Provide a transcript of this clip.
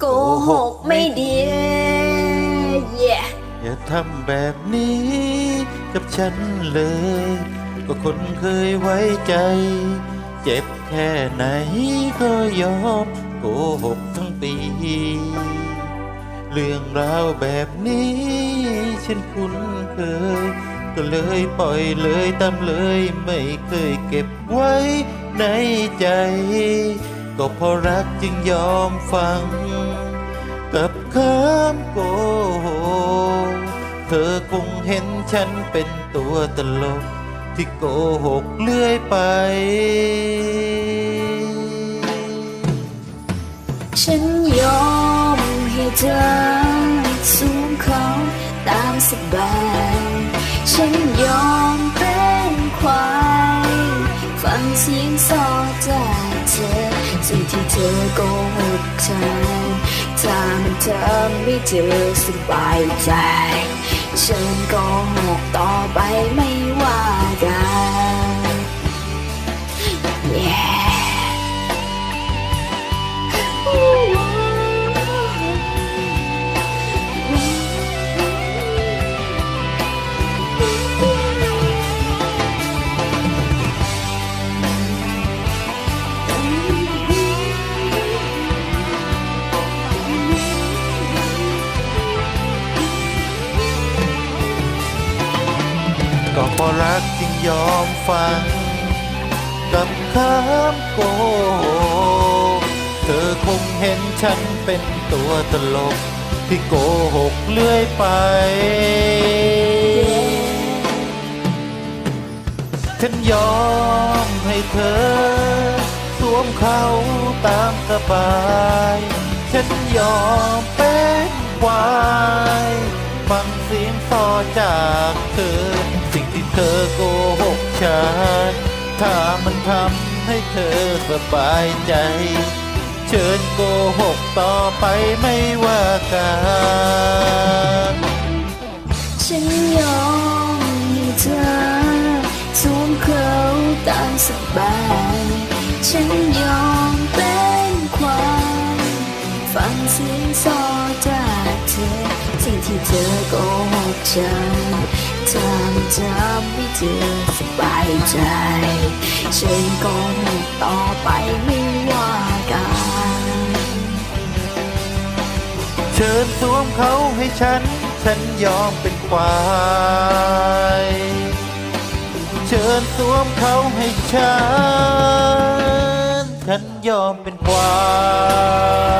โกหกไม่ดีเย่อย่าทำแบบนี้กับฉันเลย ก็คนเคยไว้ใจ เจ็บแค่ไหนก็ยอมโกหกทั้งปี เรื่องราวแบบนี้ ฉันคุ้นเคย ก็เลยปล่อยเลยตามเลยไม่เคยเก็บไว้ในใจ ก็เพราะรักจึงยอมฟัง กับคำโกหกเธอคงเห็นฉันเป็นตัวตลก ที่โกหกเลื่อยไป ฉันยอมให้เธอสูงเขาตามสบาย ฉันยอมเป็นควายฟังเสียงสอจากเธอสิ่งที่เธอโกหกฉัน ถ้ามันทำให้เธอสบายใจ ฉันโกหกต่อไปไม่ว่ากัน yeah ก็เพราะรักจึงยอมฟังกับคำโกหกเธอคงเห็นฉันเป็นตัวตลก ที่โกหกเลื่อยไป ฉันยอมให้เธอ สวมเขาตามสบาย ฉันยอมเป็นควาย ฟังเสียงซอจากเธอ สิ่งที่เธอโกหกฉันถ้ามันทำให้เธอสบายใจ เชิญโกหกต่อไปไม่ว่ากันฉันยอมให้เธอสวมเขาตามสบาย ฉันยอมเป็นควายฟังเสียงสอจากเธอ สิ่งที่เธอโกหกฉันทำทำให้เธอสบายใจฉันโกหกต่อไปไม่ว่ากันเชิญสวมเขาให้ฉัน ฉันยอมเป็นควายเชิญสวมเขาให้ฉัน ฉันยอมเป็นควาย